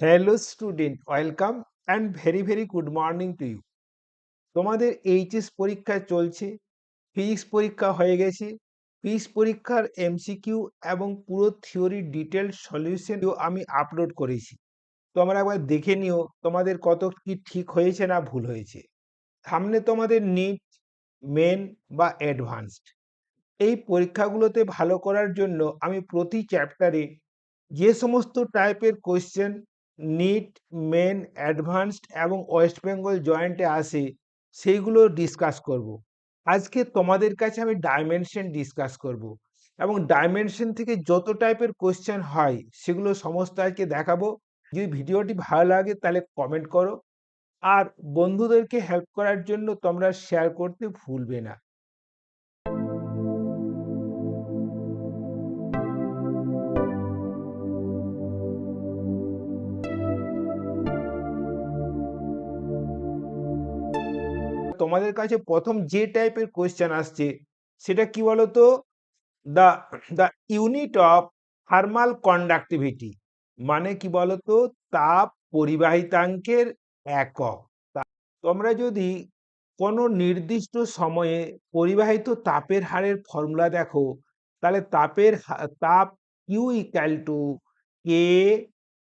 Hello student welcome and very very good morning to you তোমাদের HS পরীক্ষা চলছে physics পরীক্ষা হয়ে গেছে। ফিজিক্স পরীক্ষার এমসিকিউ এবং পুরো থিওরি ডিটেল সলিউশন আমি আপলোড করেছি। তোমরা একবার দেখে নিও, তোমাদের কত কি ঠিক হয়েছে না ভুল হয়েছে। সামনে তোমাদের নিট মেন বা অ্যাডভান্সড এই পরীক্ষাগুলোতে ভালো করার জন্য আমি প্রতি চ্যাপ্টারে যে সমস্ত টাইপের কোয়েশ্চেন নিট, মেন, অ্যাডভান্সড এবং ওয়েস্ট বেঙ্গল জয়েন্টে আসে, সেইগুলো ডিসকাস করব। আজকে তোমাদের কাছে আমি ডাইমেনশন ডিসকাস করব। এবং ডাইমেনশন থেকে যত টাইপের কোয়েশ্চেন হয়, সেগুলো সমস্ত আজকে দেখাবো যদি ভিডিওটি ভালো লাগে তাহলে কমেন্ট করো আর বন্ধুদেরকে হেল্প করার জন্য তোমরা শেয়ার করতে ভুলবে না তোমাদের কাছে প্রথম যে টাইপের কোয়েশ্চেন আসছে, সেটা কি বলতো? The the unit of thermal conductivity মানে কি বলতো? তাপ পরিবাহিতাঙ্কের একক। তোমরা যদি কোনো নির্দিষ্ট সময়ে পরিবাহিত তাপের হারের ফর্মুলা দেখো, তাহলে তাপের তাপ Q equal to K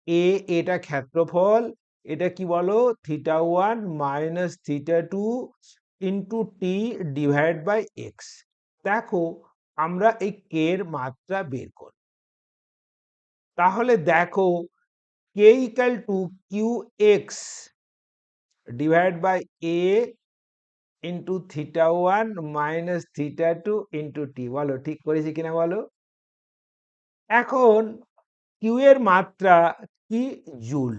A এটা ক্ষেত্রফল এটা কি বলো? Theta one minus theta two into T divide by X দেখো, আমরা এই কে এর মাত্রা বের করি। তাহলে দেখো K equal to Q X divide by A into theta one minus theta two into T বলো, ঠিক করেছি কিনা বলো? এখন কিউ এর মাত্রা কি? জুল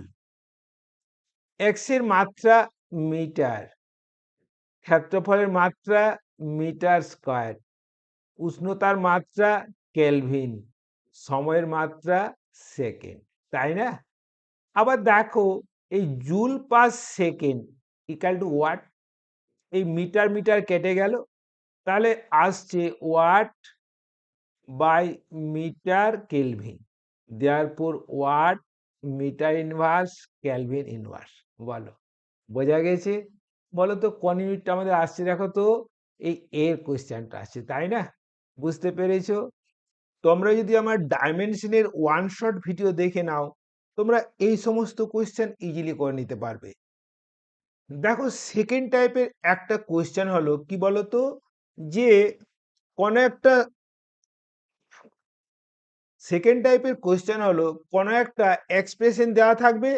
এক্সের মাত্রা মিটার। ক্ষেত্রফলের মাত্রা মিটার স্কয়ার। উষ্ণতার মাত্রা কেলভিন। সময়ের মাত্রা সেকেন্ড। তাই না? আবার দেখো, এই joule per second equal to watt এই মিটার মিটার কেটে গেল, তাহলে আসছে ওয়াট বাই মিটার কেলভিন। দেয়ার পর watt metre inverse kelvin inverse বলো। বোঝা গেছে? বলো তো, কোন ইউনিটটা আমাদের আসছে? দেখো তো, এই এর কোয়েশ্চেনটা আসছে, তাই না? বুঝতে পেরেছ? তোমরা যদি আমার ডাইমেনশনের ওয়ান শট ভিডিও দেখে নাও, তোমরা এই সমস্ত কোয়েশ্চেন ইজিলি করে নিতে পারবে। দেখো সেকেন্ড টাইপের একটা কোয়েশ্চেন হলো, কি বলতো? যে কোনো একটা সেকেন্ড টাইপের কোয়েশ্চেন হলো, কোনো একটা এক্সপ্রেশন দেওয়া থাকবে,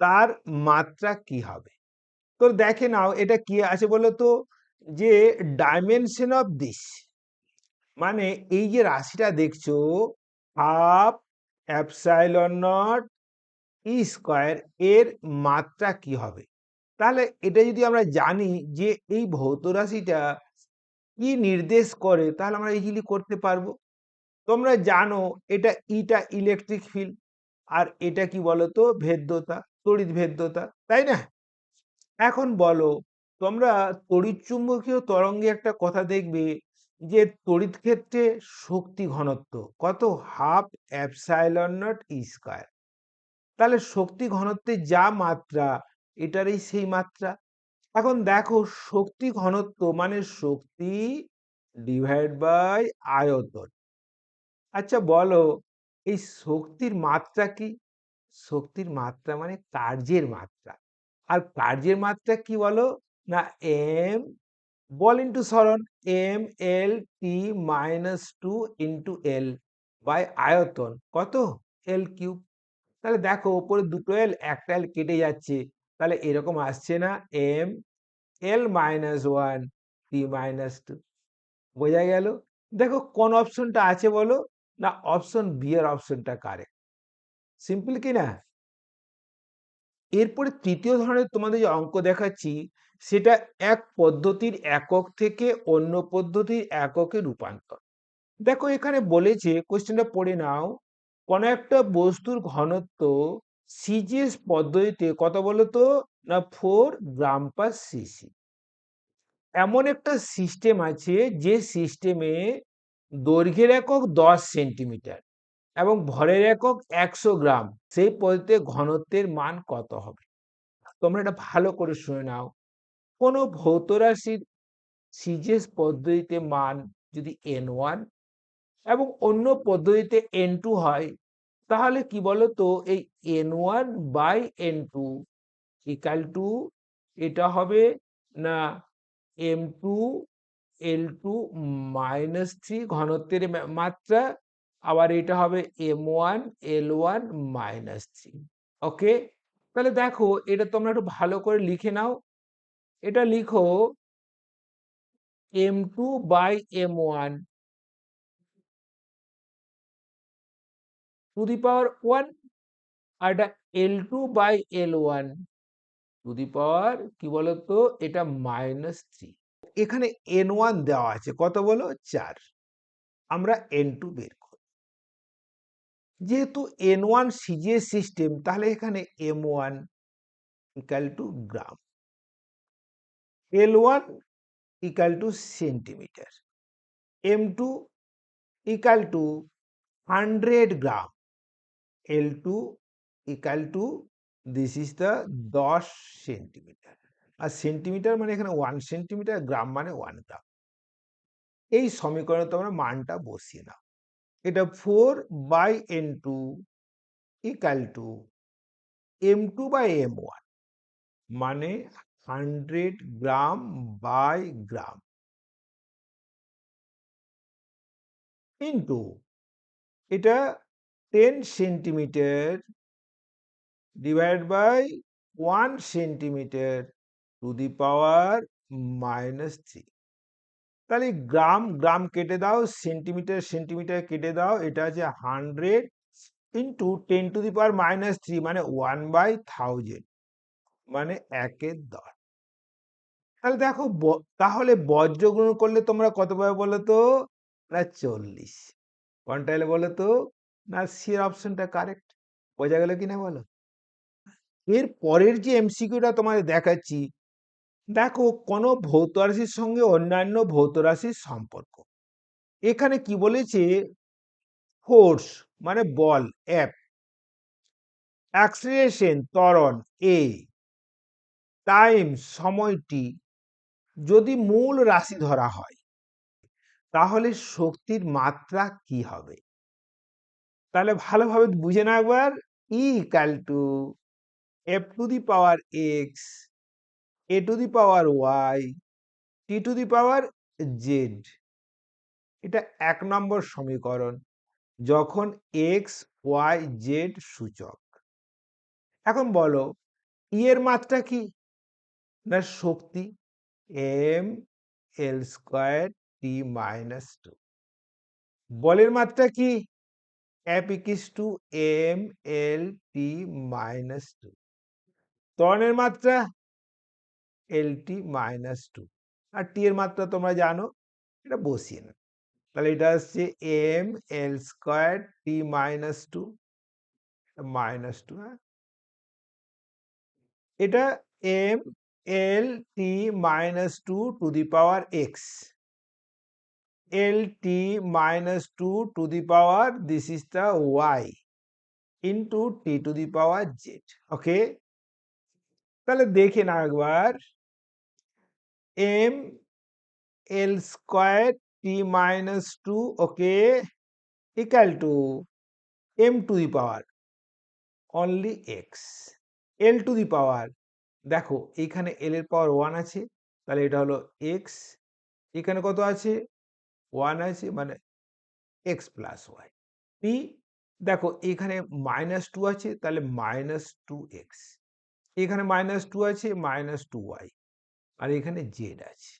তার মাত্রা কি হবে? তো দেখে নাও এটা কি আছে বলো তো যে ডাইমেনশন অফ দিস মানে এই যে রাশিটা দেখছ half epsilon naught E square এর মাত্রা কি হবে? তাহলে এটা যদি আমরা জানি যে এই ভৌত রাশিটা কি নির্দেশ করে, তাহলে আমরা ইজিলি করতে পারব। তোমরা জানো এটা ইটা ইলেকট্রিক ফিল্ড আর এটা কি বলতো? ভেদ্যতা, তড়িৎ ভেদ্যতা, তাই না? এখন বলো, তোমরা তড়িৎ চুম্বকীয় তরঙ্গে একটা কথা দেখবে যে তড়িৎ ক্ষেত্রে শক্তি ঘনত্ব কত? Half epsilon naught square. তাহলে শক্তি ঘনত্বের যা মাত্রা, এটারই সেই মাত্রা। এখন দেখো, শক্তি ঘনত্ব মানে শক্তি ডিভাইড বাই আয়তন। আচ্ছা বলো, এই শক্তির মাত্রা কি? শক্তির মাত্রা মানে কার্যের মাত্রা। আর কার্যের মাত্রা কি বলো? না এম বল ইন্টু সরণ M L T minus two into L by আয়তন। কত? এল কিউব তাহলে দেখো, ওপরে দুটো এল একটা এল কেটে যাচ্ছে। তাহলে এরকম আসছে না M L minus one T minus two বোঝা গেল? দেখো, কোন অপশনটা আছে বলো? না অপশন বি এর অপশনটা কারেক্ট সিম্পল কি না? এরপরে তৃতীয় ধরনের তোমাদের যে অঙ্ক দেখাচ্ছি, সেটা এক পদ্ধতির একক থেকে অন্য পদ্ধতির এককে রূপান্তর। দেখো, এখানে বলেছে কোশ্চেনটা পড়ে নাও, কোন একটা বস্তুর ঘনত্ব সিজিএস পদ্ধতিতে কত বলতো? না ফোর গ্রাম পার সিসি এমন একটা সিস্টেম আছে, যে সিস্টেমে দৈর্ঘ্যের একক দশ সেন্টিমিটার এবং ভরের একক একশো গ্রাম। সেই পদ্ধতিতে ঘনত্বের মান কত হবে? তোমরা এটা ভালো করে শুনে নাও। কোনো ভৌত রাশির সিজিএস পদ্ধতিতে মান যদি এন ওয়ান এবং অন্য পদ্ধতিতে এন টু হয়, তাহলে কি বলতো? এই N one by N two equal to এটা হবে না M two L two minus three ঘনত্বের মাত্রা, আবার এটা হবে M one L one minus three okay তাহলে দেখো, এটা তোমরা একটু ভালো করে লিখে নাও। এটা লিখো M two by M one to the power one আর এটা L two by L one to the power কি বলতো? এটা মাইনাস থ্রি এখানে এন ওয়ান দেওয়া আছে। কত বলো? চার। আমরা এন টু বের করি। যেহেতু এন ওয়ান সিজিএস সিস্টেম, তাহলে এখানে M one equal to gram. L one equal to centimetre M two equal to hundred gram L two equal to this is the দশ সেন্টিমিটার আর সেন্টিমিটার মানে এখানে one centimetre গ্রাম মানে one gram এই সমীকরণে তোমরা মানটা বসিয়ে নাও। এটা four by N two equal to M two by M one মানে hundred gram by gram into এটা ten centimetre divide by one centimetre to the power minus three. তাহলে গ্রাম গ্রাম কেটে দাও, সেন্টিমিটার সেন্টিমিটার কেটে দাও, এটা আছে hundred into ten to the power minus three মানে ওয়ান বাই থাউজেন্ড মানে একের দশ। তাহলে দেখো তাহলে বজ্র গ্রহণ করলে তোমরা কত পাবে বলো তো না চল্লিশ। কোনটা বলো তো না সি অপশনটা কারেক্ট বোঝা গেল কিনা বলো? এর পরের যে এমসিকিউটা তোমাদের দেখাচ্ছি দেখো, কোনো ভৌত রাশির সঙ্গে অন্যান্য ভৌত রাশির সম্পর্ক। এখানে কি বলেছে? ফোর্স মানে বল এফ অ্যাক্সিলেশন ত্বরণ, এ। টাইম, সময়টি। যদি মূল রাশি ধরা হয়, তাহলে শক্তির মাত্রা কি হবে? তাহলে ভালোভাবে বুঝে না একবার। E equal to F to the power X A to the power Y T to the power Z এটা এক নম্বর সমীকরণ, যখন এক্স ওয়াই জেড সূচক। এখন বলো ই এর মাত্রা কি? না শক্তি? M L square T minus two বলের মাত্রা কি? Equals to M L T minus two ত্বরণের মাত্রা? এল টি মাইনাস টু আর টি এর মাত্রা তোমরা জানো এটা বসিয়ে না তাহলে এটা আসছে M L square T minus two minus two হ্যাঁ? এটা M L T minus two to the power X L T minus two to the power this is the Y into T to the power Z okay তাহলে দেখে না একবার। M L square T minus two okay equal to M to the power only X L to the power দেখো এইখানে এল এর power one আছে, তাহলে এটা হলো এক্স এখানে কত আছে? ওয়ান আছে মানে এক্স প্লাস ওয়াই পি দেখো, এখানে মাইনাস টু আছে, তাহলে মাইনাস টু এক্স এখানে মাইনাস টু আছে মাইনাস টু ওয়াই আর এখানে জেড আছে,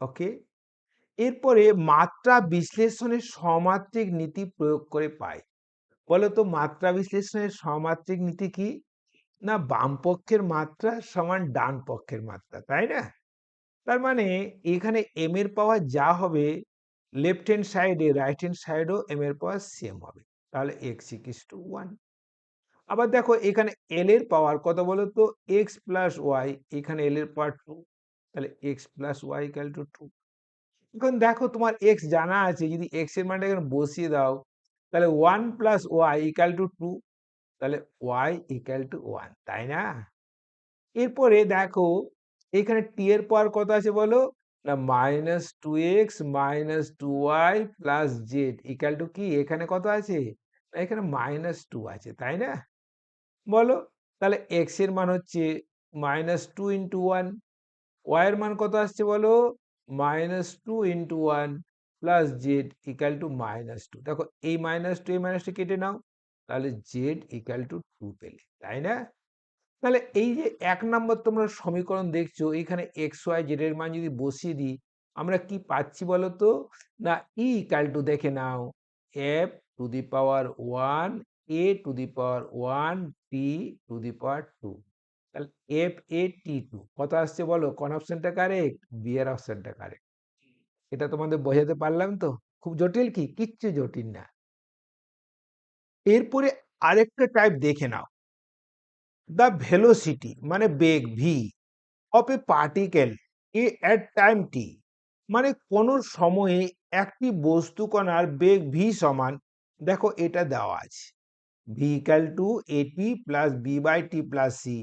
ওকে? এরপরে মাত্রা বিশ্লেষণের সমাত্রিক নীতি প্রয়োগ করে পাই। বলো তো মাত্রা বিশ্লেষণের সমাত্রিক নীতি কি? না, বাম পক্ষের মাত্রা সমান ডান পক্ষের মাত্রা, তাই না? তার মানে এখানে এম এর পাওয়ার যা হবে লেফট হ্যান্ড সাইডে রাইট হ্যান্ড সাইডও এম এর পাওয়ার সেম হবে। তাহলে এক্স ইকিস টু ওয়ান আবার দেখো এখানে এল এর পাওয়ার কত বলো তো এক্স প্লাস ওয়াই এখানে এল এর পাওয়ার টু তাহলে X plus Y equal to two এখন দেখো তোমার এক্স জানা আছে, যদি এক্সের মানটা এখানে বসিয়ে দাও, তাহলে one plus Y equal to two তাহলে ওয়াই ইকাল টু ওয়ান তাই না? এরপরে দেখো, এখানে টি এর পাওয়ার কত আছে বলো? না minus two X minus two Y plus Z equal to কি? এখানে কত আছে? না, এখানে মাইনাস টু আছে, তাই না? বলো, তাহলে এক্সের মান হচ্ছে minus two into one Y এর মান কত আসছে বলো? Minus two into one plus Z equal to minus two দেখো, এই মাইনাস টু এই মাইনাস টু কেটে নাও, তাহলে জেড ইকাল টু টু পেলে, তাই না? তাহলে এই যে এক নম্বর তোমরা সমীকরণ দেখছ এখানে এক্স ওয়াই জেড এর মান যদি বসিয়ে দিই, আমরা কি পাচ্ছি বলো তো? না ই ইকাল টু দেখে নাও F to the power one A to the power one T to the power two তাহলে এফ এ টি টু কত আসছে বলো? কোন অপশনটা কারেক্ট বি এর অপশনটা কারেক্ট এটা তোমাদের বোঝাতে পারলাম তো? খুব জটিল কি? কিচ্ছু জটিল না। এরপরে আরেকটা টাইপ দেখে নাও। দ্য ভেলোসিটি মানে বেগ V of a particle a at time T মানে কোনো সময়ে একটি বস্তু কণার বেগ ভি সমান, দেখো এটা দেওয়া আছে। V equal to A T plus B by T plus C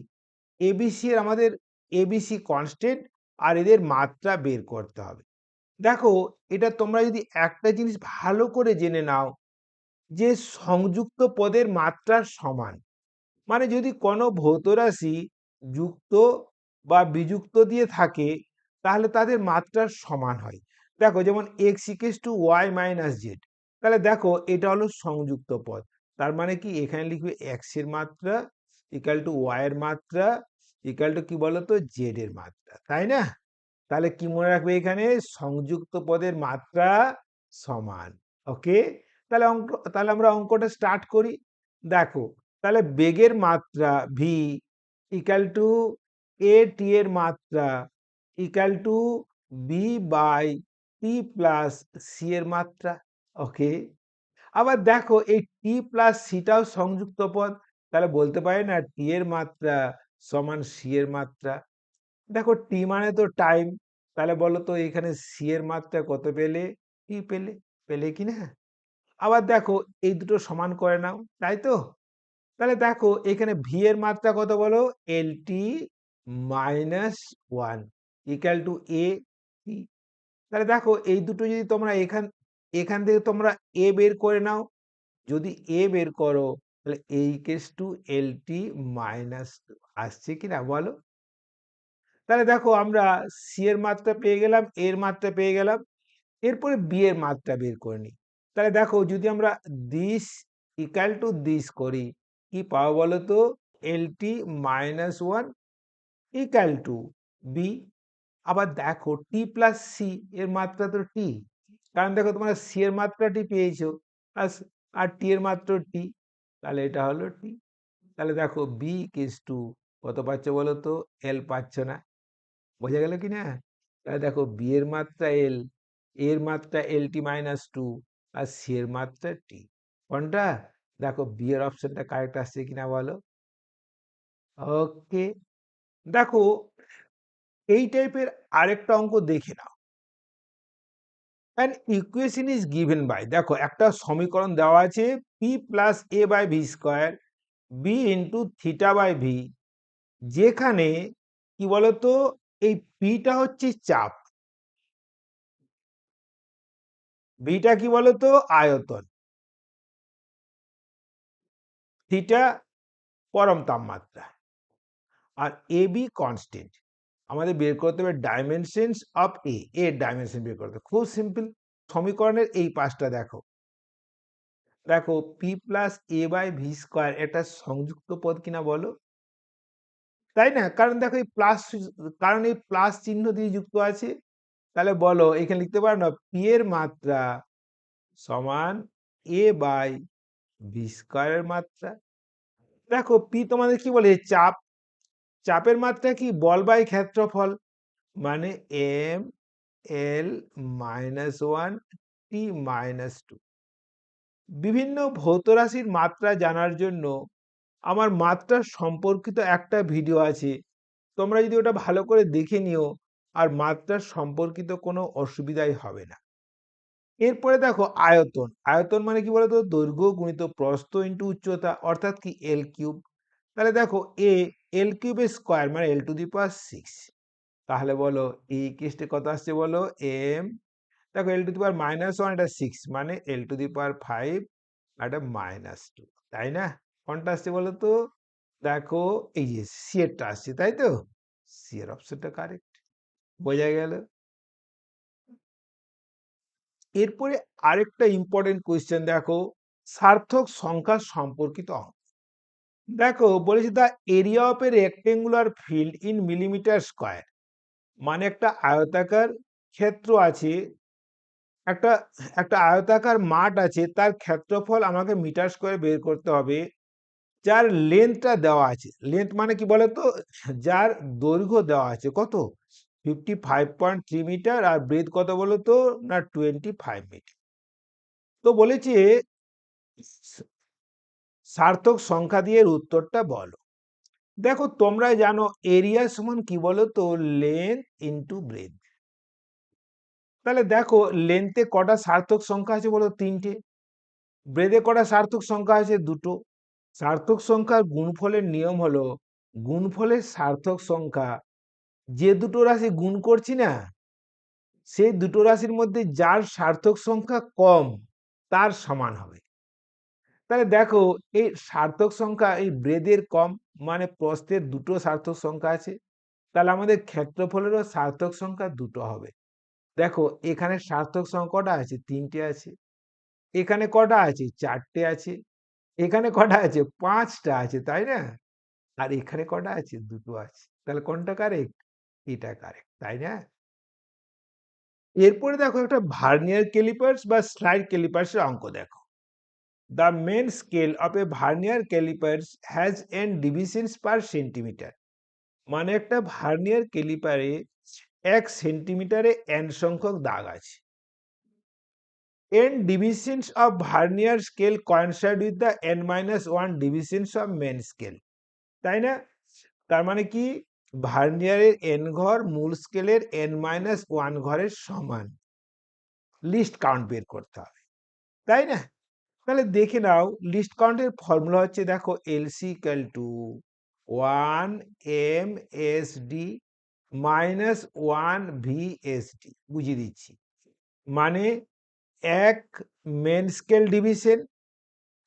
ABC এর আমাদের এবিসি কনস্ট্যান্ট আর এদের মাত্রা বের করতে হবে। দেখো, এটা তোমরা যদি একটা জিনিস ভালো করে জেনে নাও যে সংযুক্ত পদের মাত্রা সমান। মানে যদি কোনো ভৌত রাশি যুক্ত বা বিযুক্ত দিয়ে থাকে, তাহলে তাদের মাত্রা সমান হয়। দেখো, যেমন X equals to Y minus Z তাহলে দেখো, এটা হলো সংযুক্ত পদ। তার মানে কি? এখানে লিখবে এক্সের মাত্রা ইকাল টু ওয়াই এর মাত্রা ইকাল টু কি বলতো? জেড এর মাত্রা, তাই না? তাহলে কি মনে রাখবে এখানে? সংযুক্ত পদের মাত্রা সমান ওকে তাহলে অঙ্ক, তাহলে আমরা অঙ্কটা স্টার্ট করি। দেখো, তাহলে বেগের মাত্রা V equal to A T এর মাত্রা equal to B by T plus C এর মাত্রা ওকে আবার দেখো, এই টি প্লাস সিটাও সংযুক্ত পদ, তাহলে বলতে পারে না টি এর মাত্রা সমান সি এর মাত্রা। দেখো টি মানে তো টাইম তাহলে বলো তো এখানে সি এর মাত্রা কত পেলে? টি পেলে? পেলে কি না? আবার দেখো এই দুটো সমান করে নাও, তাই তো? তাহলে দেখো এখানে ভি এর মাত্রা কত বলো? L T minus one equal to A T তাহলে দেখো এই দুটো যদি তোমরা এখান এখান থেকে তোমরা এ বের করে নাও, যদি এ বের করো, তাহলে এই equals to L T minus আসছে কিনা বলো? তাহলে দেখো আমরা সি এর মাত্রা পেয়ে গেলাম এর মাত্রা পেয়ে গেলাম, এরপরে বি এর মাত্রা বের করে নিই। তাহলে দেখো যদি আমরা দিস ইকাল টু দিস করি, কি পাবো বলো তো? L T minus one equal to B আবার দেখো টি প্লাস সি এর মাত্রা তো টি কারণ দেখো তোমরা সি এর মাত্রাটি পেয়েছ প্লাস আর টি এর মাত্র টি তাহলে এটা হলো টি তাহলে দেখো বি কিস টু কত পাচ্ছ বলো তো? এল পাচ্ছ না। বোঝা গেল কি না তাহলে দেখো বি এর মাত্রা এল এর মাত্রা এল টি মাইনাস টু আর সি এর মাত্রা টি কোনটা? দেখো বি এর অপশনটা কারেক্ট আসছে কিনা বলো? ওকে দেখো, এই টাইপের আরেকটা অঙ্ক দেখে নাও। An equation is given by দেখো, একটা সমীকরণ দেওয়া আছে P plus A by V square B into theta by V যেখানে কি বলতো? এই পিটা হচ্ছে চাপ। বিটা কি বলতো? আয়তন। থিটা পরম তাপমাত্রা। আর এ বি কনস্ট্যান্ট আমাদের বের করতে হবে ডাইমেনশনস অফ এ এর ডাইমেনশন বের করতে খুব সিম্পল সমীকরণের এই পাঁচটা দেখো। দেখো P plus A by V square এটা সংযুক্ত পদ কিনা বলো? তাই না? কারণ দেখো এই প্লাস কারণ এই প্লাস চিহ্ন দিয়ে যুক্ত আছে, তাহলে বলো এখানে লিখতে পারো না পি এর মাত্রা সমান এ বাই ভি স্কোয়ারের মাত্রা। দেখো পি তোমাদের কি বলে? চাপ, চাপের মাত্রা কি? বল বাই ক্ষেত্রফল মানে M L minus one T minus two বিভিন্ন ভৌত রাশির মাত্রা জানার জন্য আমার মাত্রা সম্পর্কিত একটা ভিডিও আছে। তোমরা যদি ওটা ভালো করে দেখে নিও, আর মাত্রার সম্পর্কিত কোনো অসুবিধাই হবে না। এরপরে দেখো আয়তন। আয়তন মানে কি বলতো? দৈর্ঘ্য গুণিত প্রস্থ ইন্টু উচ্চতা, অর্থাৎ কি এল কিউব তাহলে দেখো এ এল কিউবের স্কোয়ার মানে L to the power six তাহলে বলো এই কেসটে কত আসছে বলো? এম দেখো L to the power minus one এটা সিক্স মানে L to the power five এটা মাইনাস টু তাই না? কোনটা আসছে বলো তো, দেখো এই যে সি আসছে, তাই তো? সি এর অপশনটা কারেক্ট বোঝা গেল? এরপরে আরেকটা ইম্পর্টেন্ট কোয়েশ্চেন দেখো সার্থক সংখ্যা সম্পর্কিত অঙ্ক। দেখো বলেছি the area of a rectangular field in millimetre square মানে একটা আয়তাকার ক্ষেত্র আছে, একটা একটা আয়তাকার মাঠ আছে, তার ক্ষেত্রফল আমাকে মিটার স্কোয়ারে বের করতে হবে। যার লেন্থটা দেওয়া আছে। লেন্থ মানে কি বলে তো যার দৈর্ঘ্য দেওয়া আছে কত? Fifty five point three metre আর ব্রেথ কত বলো বলতো? না টোয়েন্টি ফাইভ মিটার তো বলেছে সার্থক সংখ্যা দিয়ে উত্তরটা বলো। দেখো তোমরা জানো এরিয়া সমান কি বলো তো লেন্থ ইন্টু ব্রেথ তাহলে দেখো লেন্থে কটা সার্থক সংখ্যা আছে বলো? তিনটে। ব্রেদে কটা সার্থক সংখ্যা আছে? দুটো। সার্থক সংখ্যার গুণফলের নিয়ম হলো, গুণফলের সার্থক সংখ্যা, যে দুটো রাশি গুণ করছি না, সেই দুটো রাশির মধ্যে যার সার্থক সংখ্যা কম, তার সমান হবে। তাহলে দেখো, এই সার্থক সংখ্যা এই ব্রেদের কম মানে প্রস্থের দুটো সার্থক সংখ্যা আছে, তাহলে আমাদের ক্ষেত্রফলেরও সার্থক সংখ্যা দুটো হবে। দেখো, এখানে সার্থক সংখ্যা কটা আছে, তিনটে আছে, এখানে কটা আছে, চারটে আছে এখানে কটা আছে? পাঁচটা আছে, তাই না? আর এখানে কটা আছে? দুটো আছে। তাহলে কোনটা কারেক্ট এটা কারেক্ট তাই না? এরপরে দেখো একটা ভার্নিয়ার ক্যালিপার্স বা স্লাইড ক্যালিপার্সের অঙ্ক দেখো। The main scale of a vernier callipers has N divisions per centimetre মানে একটা ভার্নিয়ার ক্যালিপারে এক সেন্টিমিটারে এন সংখ্যক দাগ আছে। N divisions of vernier scale coincide with the n minus 1 divisions of main scale. তাই না? তার মানে কি? ভার্নিয়ারের এন ঘর মূল স্কেলের এন মাইনাস ওয়ান ঘরের সমান। লিস্ট কাউন্ট বের করতে হবে। তাই না? তাহলে দেখে নাও লিস্ট কাউন্টের ফর্মুলা হচ্ছে দেখো LC equal to one M S D minus one V S D বুঝিয়ে দিচ্ছি। মানে এক মেন স্কেল ডিভিশন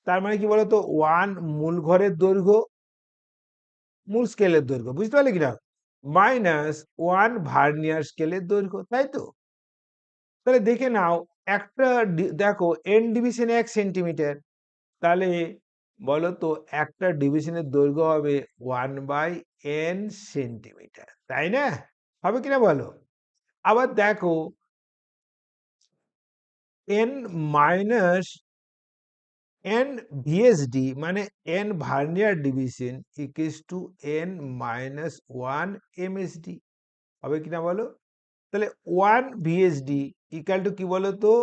তার মানে কি বলতো? ওয়ান মূল ঘরের দৈর্ঘ্য, মূল স্কেলের দৈর্ঘ্য, বুঝতে পারলে কিনা? মাইনাস ওয়ান ভার্নিয়ার স্কেলের দৈর্ঘ্য, তাই তো? তাহলে দেখে নাও, একটা দেখো এন ডিভিশনে এক সেন্টিমিটার তাহলে বলো তো একটা ডিভিশনের দৈর্ঘ্য হবে ওয়ান বাই এন সেন্টিমিটার তাই না? হবে কিনা বলো? আবার দেখো এন মাইনাস এন ভিএসডি মানে N vernier division equals to N minus one MSD হবে কিনা বলো? তাহলে ওয়ান ভিএসডি ইকাল টু কি বলো তো?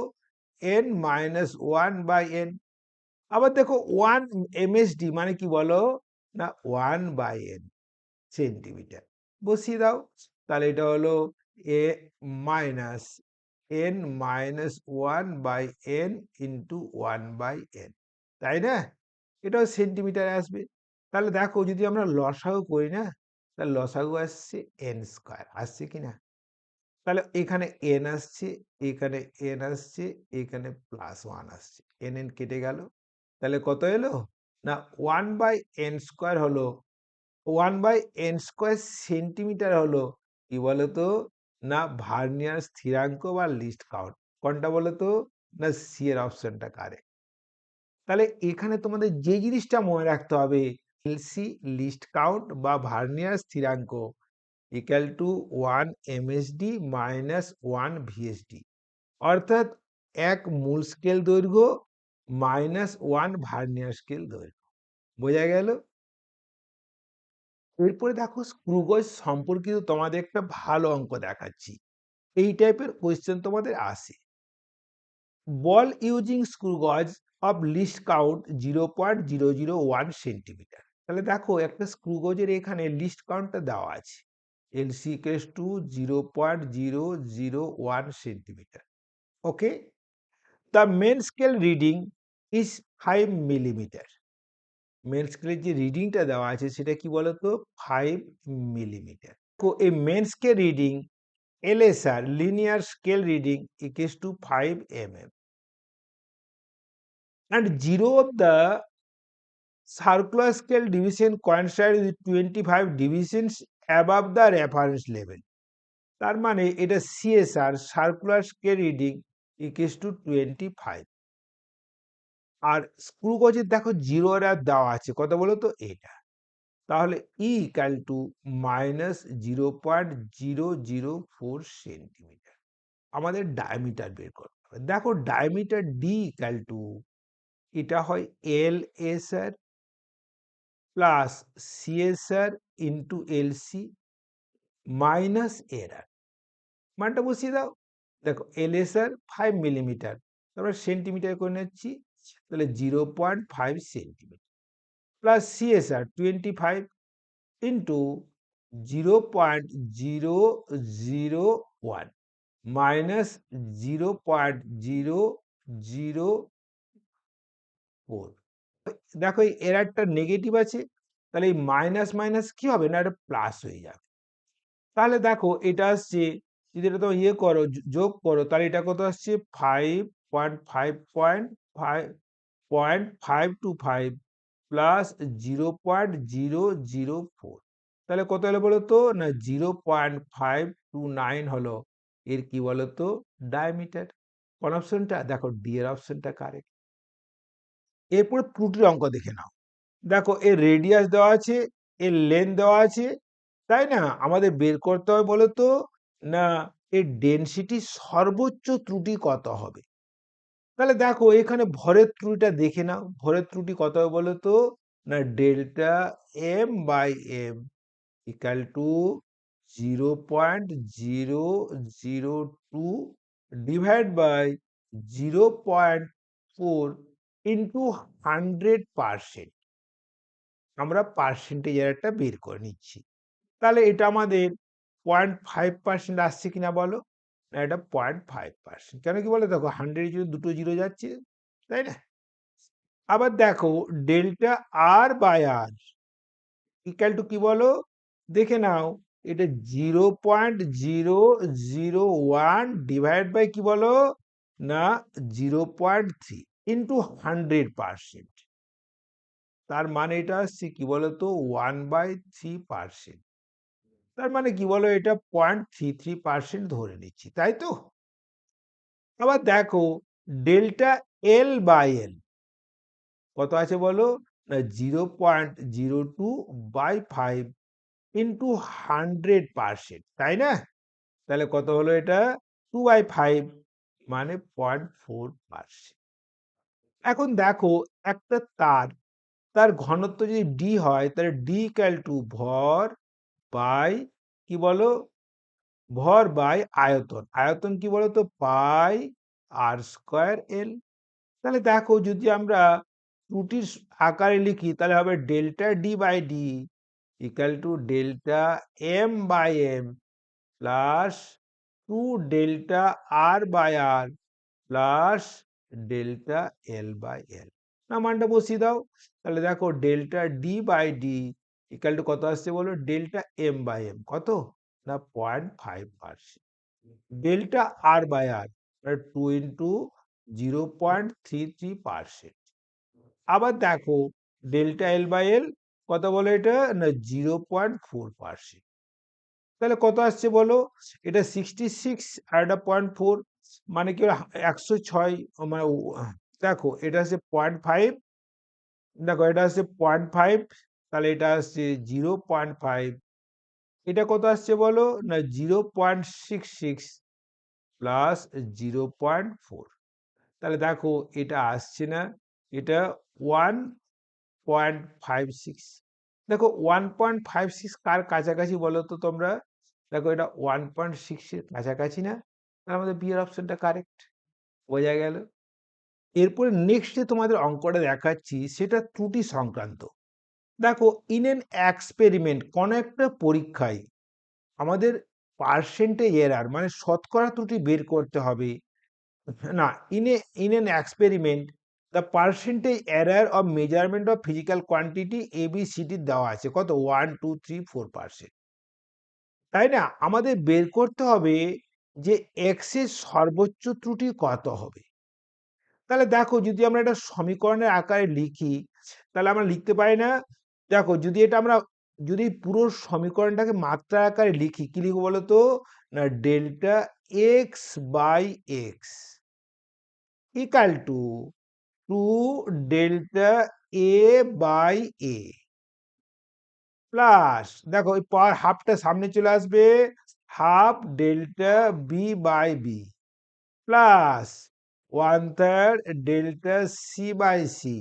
N minus one by N আবার দেখো ওয়ান এমএসডি মানে কি বলো? না ওয়ান বাই এন সেন্টিমিটার বসিয়ে দাও। তাহলে এটা হলো A minus N minus one by N into one by N তাই না? এটাও সেন্টিমিটারে আসবে। তাহলে দেখো, যদি আমরা লসাগু করি না, তাহলে লসাগু আসছে এন স্কোয়ার আসছে কি না তাহলে এখানে এন আসছে, এখানে এন আসছে, এখানে প্লাস ওয়ান আসছে। এন এন কেটে গেল। তাহলে কত এলো? না ওয়ান বাই এন স্কোয়ার হলো। One by N square centimetre হলো। কি বলতো? না ভার্নিয়ার স্থিরাঙ্ক বা লিস্ট কাউন্ট, কোনটা বলতো? না সি এর অপশনটা কারেক্ট। তাহলে এখানে তোমাদের যে জিনিসটা মনে রাখতে হবে, এলসি, লিস্ট কাউন্ট বা vernier স্থিরাঙ্ক equal to one MSD minus one VSD অর্থাৎ এক মূল স্কেল দৈর্ঘ্য মাইনাস ওয়ান ভার্নিয়ার স্কেল দৈর্ঘ্য। বোঝা গেল? এরপরে দেখো স্ক্রুগজ সম্পর্কিত তোমাদের একটা ভালো অঙ্ক দেখাচ্ছি। এই টাইপের কোয়েশ্চেন তোমাদের আসে। Ball using screw gauge of least count zero point zero zero one centimetre তাহলে দেখো একটা স্ক্রুগজের এখানে লিস্ট কাউন্টটা দেওয়া আছে। LC equals to zero point zero zero one centimetre okay the main scale reading is five millimetre main স্কেলের যে রিডিংটা দেওয়া আছে সেটা কি বলতো? ফাইভ মিলিমিটার তো এই main scale reading L S R linear scale reading equals to five M M and zero of the circular scale division coincide with twenty five divisions above the reference level তার মানে এটা CSR circular scale reading equals to twenty five R screw গজের দেখো zero আর দেওয়া আছে, কত বলো তো? এটা। তাহলে E equal to minus zero point zero zero four centimetre আমাদের ডায়ামিটার বের করতে হবে। দেখো ডায়ামিটার ডি ইকাল টু এটা হয় L S R plus CSR into L C minus error মানটা বসিয়ে দাও। দেখো L S R five millimetre তারপরে সেন্টিমিটার করে নিচ্ছি। তাহলে zero point five centimetre plus CSR twenty five into zero point zero zero one minus zero point zero zero four. দেখো এই এরারটা নেগেটিভ আছে, তাহলে এই মাইনাস মাইনাস কি হবে? না, এটা প্লাস হয়ে যাবে। তাহলে দেখো এটা আসছে, যদি এটা তো ইয়ে করো, যোগ করো, তাহলে এটা কত আসছে? Five point five point five point five two five plus zero point zero zero four তাহলে কত হলো বলো তো? না zero point five two nine হলো। এর কি বলো তো? ডায়ামিটার কোন অপশনটা দেখো ডি এর অপশনটা কারেক্ট এরপরে ত্রুটির অঙ্ক দেখে নাও। দেখো, এর রেডিয়াস দেওয়া আছে, এর লেন দেওয়া আছে, তাই না? আমাদের বের করতে হবে বলো তো? না, এর ডেনসিটি সর্বোচ্চ ত্রুটি কত হবে? তাহলে দেখো এখানে ভরের ত্রুটিটা দেখে নাও। ভরের ত্রুটি কত বলো তো না, delta M by M equal to zero point zero zero two divide by zero point four into hundred percent. আমরা পার্সেন্টেজ একটা বের করে নিচ্ছি। তাহলে এটা আমাদের পয়েন্ট ফাইভ পার্সেন্ট আসছে কিনা বলো? এটা পয়েন্ট ফাইভ পার্সেন্ট কেন কি বলে? দেখো হান্ড্রেড যদি দুটো জিরো যাচ্ছে, তাই না? আবার দেখো delta R by R equal to কি বলো? দেখে নাও, এটা zero point zero zero one divide by কি বলো? না zero point three into hundred percent তার মানে এটা আসছে কি বলতো? ওয়ান বাই থ্রি পার্সেন্ট তার মানে কি বলো? এটা পয়েন্ট থ্রি থ্রি পার্সেন্ট ধরে নিচ্ছি, তাই তো? আবার দেখো ডেল্টা এল বাই এল কত আছে বলো? না zero point zero two by five into hundred percent তাই না? তাহলে কত হলো এটা? টু বাই ফাইভ মানে পয়েন্ট ফোর পার্সেন্ট এখন দেখো, একটা তার তার ঘনত্ব যদি ডি হয়, তাহলে ডি ক্যাল টু ভর বাই কি বলো? ভর বাই আয়তন। আয়তন কি বলো তো পাই আর স্কোয়ার এল। তাহলে দেখো যদি আমরা ত্রুটির আকারে লিখি, তাহলে হবে delta D by D equal to delta M by M plus two delta R by R plus delta L by L. না মানটা বসিয়ে দাও। তাহলে দেখো delta D by D equal to কত আসছে বলো ডেল্টা এম বাই এম কত? না point five percent delta R by R two into zero point three three percent আবার দেখো ডেল্টা এল বাই এল কত বলো এটা? না জিরো পয়েন্ট ফোর পার্সেন্ট তাহলে কত আসছে বলো? এটা সিক্সটি সিক্স আর এটা পয়েন্ট ফোর মানে কি একশো ছয় মানে দেখো, এটা হচ্ছে পয়েন্ট ফাইভ দেখো, এটা হচ্ছে পয়েন্ট ফাইভ তাহলে এটা আসছে জিরো পয়েন্ট ফাইভ এটা কত আসছে বলো? না zero point six six plus zero point four তাহলে দেখো, এটা আসছে না, এটা ওয়ান পয়েন্ট ফাইভ সিক্স দেখো ওয়ান পয়েন্ট ফাইভ সিক্স কার কাছাকাছি বলো তো তোমরা? দেখো, এটা ওয়ান পয়েন্ট সিক্সের কাছাকাছি না? তার আমাদের বিয়ের অপশনটা কারেক্ট বোঝা গেল? এরপরে নেক্সটে তোমাদের অঙ্কটা দেখাচ্ছি, সেটা ত্রুটি সংক্রান্ত। দেখো ইন এন এক্সপেরিমেন্ট কোনো একটা পরীক্ষায় আমাদের পার্সেন্টেজ এরার মানে শতকরা ত্রুটি বের করতে হবে। না in a in an experiment the percentage error of measurement of physical quantity d দেওয়া আছে। কত? One two three four percent তাই না? আমাদের বের করতে হবে যে এক্সের সর্বোচ্চ ত্রুটি কত হবে। তাহলে দেখো, যদি আমরা এটা সমীকরণের আকারে লিখি, তাহলে আমরা লিখতে পারি না দেখো যদি এটা আমরা, যদি পুরো সমীকরণটাকে মাত্রা আকারে লিখি, কি লিখব বলো তো না delta X by X equal to two delta A by A plus, দেখো ওই পার হাফটা সামনে চলে আসবে, half delta B by B plus one third delta C by C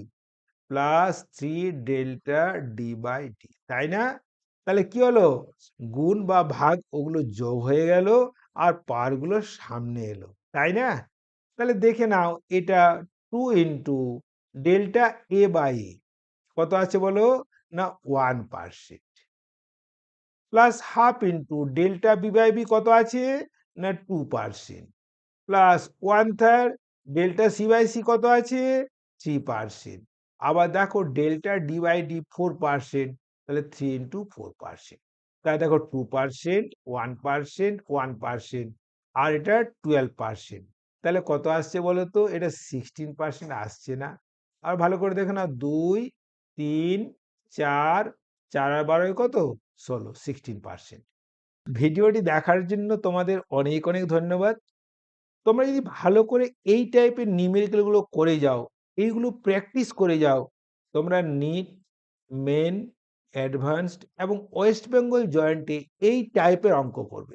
plus three delta D by D তাই না? তাহলে কি হলো? গুণ বা ভাগ ওগুলো যোগ হয়ে গেল আর পারগুলো সামনে এলো, তাই না? তাহলে দেখে নাও এটা two into delta A by কত আছে বলো? না one percent plus half into delta B by B কত আছে? না two percent plus one third delta C by C কত আছে? থ্রি পার্সেন্ট আবার দেখো delta D by D four percent তাহলে থ্রি ইন্টু ফোর পার্সেন্ট তাহলে দেখো two percent one percent one percent আর এটা টুয়েলভ পার্সেন্ট তাহলে কত আসছে বলো তো? এটা সিক্সটিন পার্সেন্ট আসছে না। আর ভালো করে দেখো না দুই, তিন, চার চার আর বারোয় কত? ষোলো সিক্সটিন পার্সেন্ট ভিডিওটি দেখার জন্য তোমাদের অনেক অনেক ধন্যবাদ। তোমরা যদি ভালো করে এই টাইপের নিউমেরিক্যালগুলো করে যাও এইগুলো প্র্যাকটিস করে যাও। তোমরা নিট, মেন, অ্যাডভান্সড এবং ওয়েস্ট বেঙ্গল জয়েন্টে এই টাইপের অঙ্ক করবে।